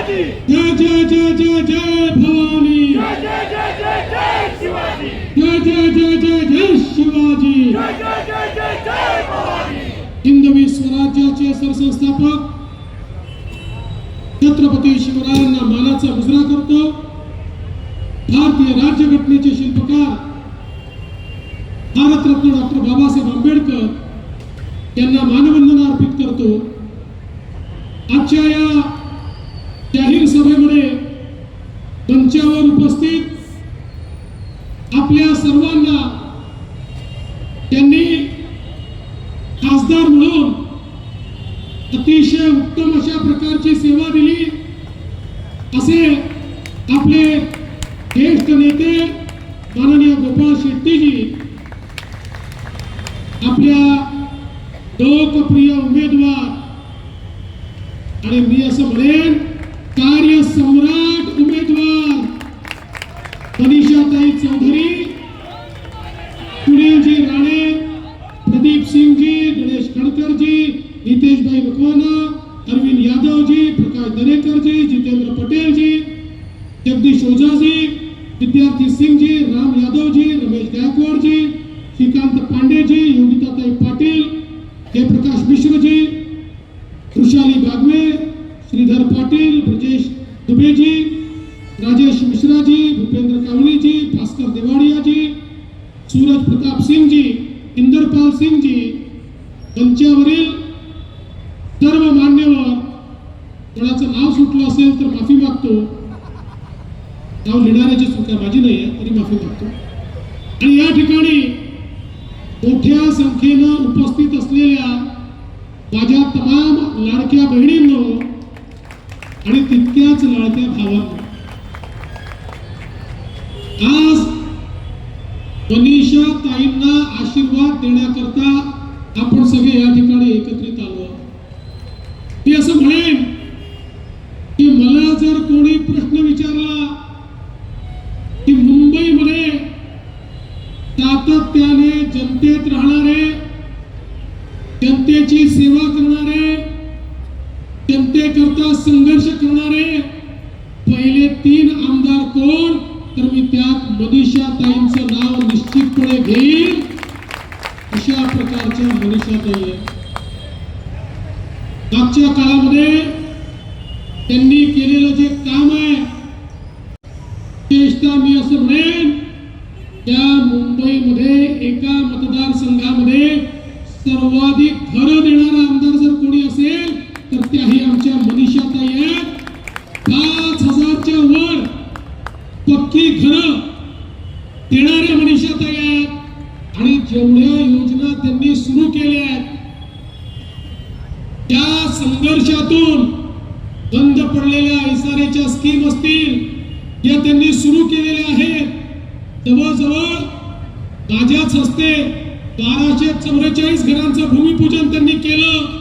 जय जय जय जय जय भवानी जय जय जय जय जय शिवाजी हिंदवी स्वराज्याचे सरसंस्थापक छत्रपती शिवरायांना मानाचा मुजरा करतो भारतीय राज्यघटनेचे शिल्पकार भारतरत्न डॉक्टर बाबासाहेब आंबेडकर यांना मानवंदना अर्पित करतो आजच्या या मंचावर उपस्थित आपल्या सर्वांना त्यांनी खासदार म्हणून अतिशय उत्तम अशा प्रकारची सेवा दिली. असे आपले ज्येष्ठ नेते माननीय गोपाळ शेट्टीजी आपल्या लोकप्रिय उमेदवार. आणि मी असं म्हणेन कार्य सम्राट श्रीकांत पांडेजी योगिताताई पाटील जयप्रकाश मिश्रजी वृषाली बागवे श्रीधर पाटील ब्रजेश दुबेजी राजेश मिश्राजी भूपेंद्र कावळेजी भास्कर देवाडियाजी सूरज प्रताप सिंगजी इंदरपाल सिंगजी मंचावरील सर्व मान्यवर कोणाचं नाव सुटलं असेल तर माफी मागतो. नाव लिहिणाऱ्याची चुका माझी नाही आहे तरी माफी मागतो. आणि या ठिकाणी मोठ्या संख्येनं उपस्थित असलेल्या माझ्या तमाम लाडक्या बहिणींनो आणि तितक्याच लाडक्या भावांना. आज मनीषा ताईंना आशीर्वाद देण्याकरता आपण सगळे या ठिकाणी एकत्रित आलो मी असं म्हणेन की मला जर कोणी प्रश्न विचारला की मुंबईमध्ये सातत्याने जनतेत राहणारे जनतेची सेवा करणारे जनतेकरता संघर्ष करणारे पहिले तीन आमदार कोण? तर मी त्यात मनीषा ताईंचं नाव निश्चितपणे घेईन. अशा प्रकारच्या मनीषा ताई मागच्या काळामध्ये त्यांनी केलेलं जे काम आहे विशेषतः मी असं म्हणेन त्या मुंबईमध्ये एका मतदारसंघामध्ये सर्वाधिक घरं देणारा आमदार जर कोणी असेल तर त्याही आमच्या मनीषाताई आहेत. पाच हजारच्या वर पक्की घरं देणाऱ्या मनीषाताई आहेत. आणि जेवढ्या योजना त्यांनी सुरू केल्या आहेत त्या संघर्षातून बंद पडलेल्या इसारेच्या स्कीम असतील या त्यांनी सुरू केलेल्या आहेत. जवळजवळ माझ्याच हस्ते बाराशे चौवेचाळीस घरांचं भूमिपूजन त्यांनी केलं.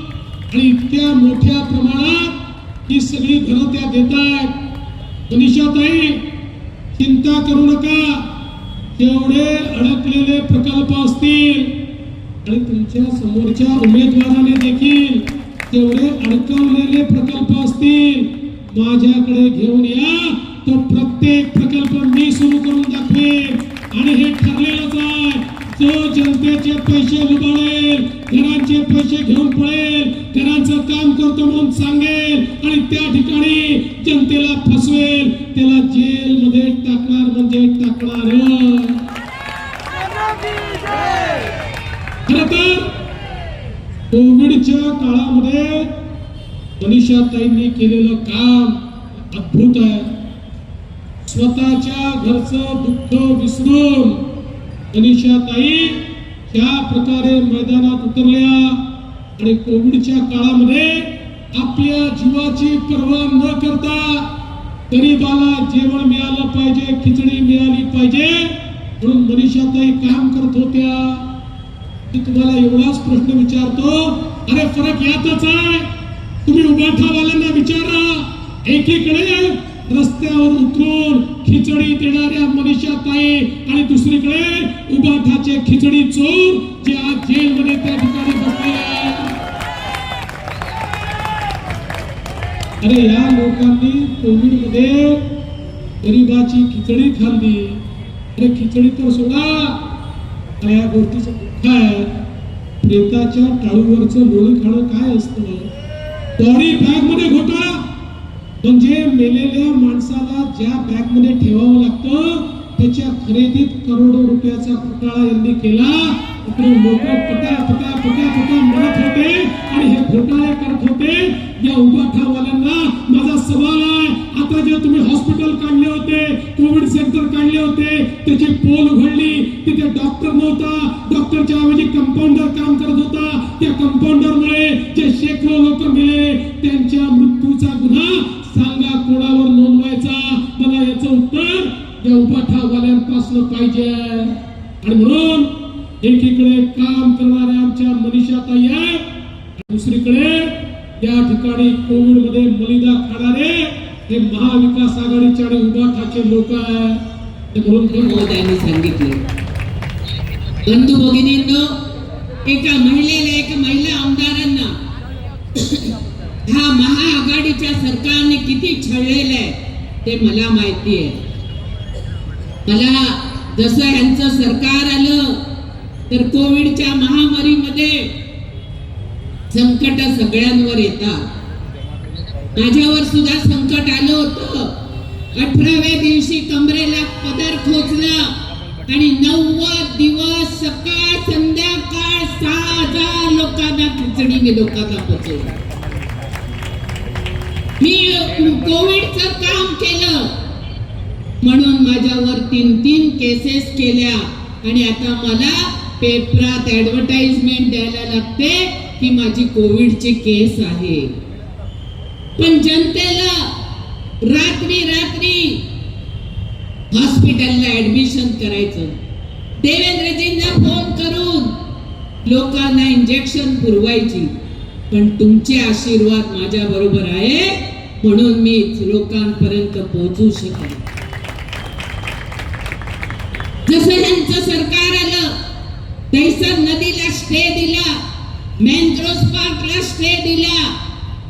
आणि इतक्या मोठ्या प्रमाणात ही सगळी घरं त्या देत आहेत. मनीषाताई चिंता करू नका. तेवढे अडकलेले प्रकल्प असतील. आणि तुमच्या समोरच्या उमेदवाराने देखील तेवढे अडकवलेले प्रकल्प असतील. माझ्याकडे घेऊन या. आहे जनतेचे पैसे लुबाडेल घरांचे पैसे घेऊन पळेल घरांचं काम करतो म्हणून सांगेल आणि त्या ठिकाणी जनतेला फसवेल त्याला जेलमध्ये टाकणार म्हणजे टाकणार खर तर कोविडच्या काळामध्ये मनीषाताईंनी केलेलं काम अद्भुत आहे. स्वतःच्या घरचं दुःख विसरून मनीषाताई ह्या प्रकारे मैदानात उतरल्या आणि कोविडच्या काळामध्ये आपल्या जीवाची पर्वा न करता गरीबाला जेवण मिळालं पाहिजे खिचडी मिळाली पाहिजे. म्हणून मनीषाताई काम करत होत्या. मी तुम्हाला एवढाच प्रश्न विचारतो. अरे फरक यातच आहे. तुम्ही उबाठावाल्यांना विचारा. एकीकडे रस्त्यावर उतरून खिचडी देणाऱ्या मनीषा ताई आणि दुसरीकडे उभाठाचे खिचडी चोर जे आज जेलमध्ये त्या ठिकाणी बसले अरे या लोकांनी कोविडमध्ये गरिबाची खिचडी खाल्ली. अरे खिचडी तर सोडा. आणि या गोष्टीचं दुःख आहे. प्रेताच्या टाळूवरचं लोळी खाणं काय असतं? बॉडी बॅगमध्ये घोटाळा. म्हणजे मेलेल्या माणसाला ज्या बॅगमध्ये ठेवावं लागतं त्याच्या खरेदीत करोडो रुपयाचा घोटाळा यांनी केला. इकडे लोक पटा पटा पटा पटा म्हणत होते आणि हे घोटाळे करत होते. या उभा ठावाल्यांना आता तुम्ही हॉस्पिटल काढले होते कोविड सेंटर काढले होते त्याची पोल उघडली तिथे डॉक्टर नव्हता डॉक्टरच्या ऐवजी कंपाऊंडर काम करत होता. त्या कंपाऊंडरमुळे जे शेकडो लोक गेले त्यांच्या मृत्यूचा गुन्हा सांगा कोणावर नोंदवायचा? मला याचं उत्तर या उभाठावाल्यांपासून पाहिजे. आणि म्हणून एकीकडे काम करणाऱ्या आमच्या मनीषा ताई आहे दुसरीकडे या ठिकाणी कोविडमध्ये मलिदा खाणारे हे महाविकास आघाडीचे आणि उभाठाचे लोक आहे. म्हणून महोदयांनी सांगितले बंधू भगिनींनो एका महिलेला एका महिला आमदारांना हा महाआघाडीच्या सरकारने किती छळलेलं आहे ते मला माहिती आहे. मला जसं यांचं सरकार आलं तर कोविडच्या महामारीमध्ये संकट सगळ्यांवर येतात. माझ्यावर सुद्धा संकट आलं होतं. अठराव्या दिवशी कमरेला पदर खोचला आणि नव्वद दिवस सकाळ संध्याकाळ सहा हजार लोकांना खिचडी मी लोकांना पोचवली. मी कोविडचं काम केलं. म्हणून माझ्यावर तीन तीन केसेस केल्या. आणि आता मला पेपरात ऍडव्हर्टाइजमेंट द्यायला लागते की माझी कोविडची केस आहे. पण जनतेला रात्री रात्री हॉस्पिटलला ऍडमिशन करायचं. देवेंद्रजींना फोन करून लोकांना इंजेक्शन पुरवायची. पण तुमचे आशीर्वाद माझ्या बरोबर आहे म्हणून मी लोकांपर्यंत पोहोचू शकेन. जसं यांचं सरकार आलं तैसर नदीला स्टे दिला मॅनग्रोव्ह पार्कला स्टे दिला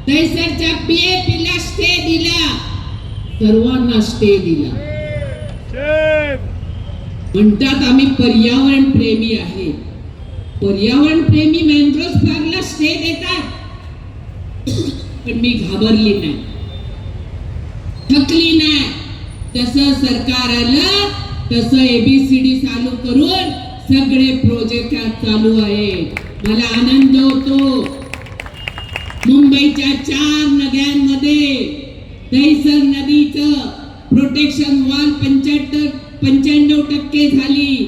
तैसरच्या पीएपीला स्टे दिला. सर्वांना स्टे दिला. म्हणतात आम्ही पर्यावरण प्रेमी आहे. पर्यावरण प्रेमी मॅनग्रोव्ह पार्कला स्टे देतात. पण मी घाबरली नाही. थकली नाही. तसं सरकार आलं तसं एबीसीडी चालू करून सगळे प्रोजेक्ट चालू आहे. मला आनंद होतो. मुंबईच्या चार नद्यांमध्ये दहिसर नदीचं प्रोटेक्शन वाल पंच्याहत्तर पंच्याण्णव टक्के झाली.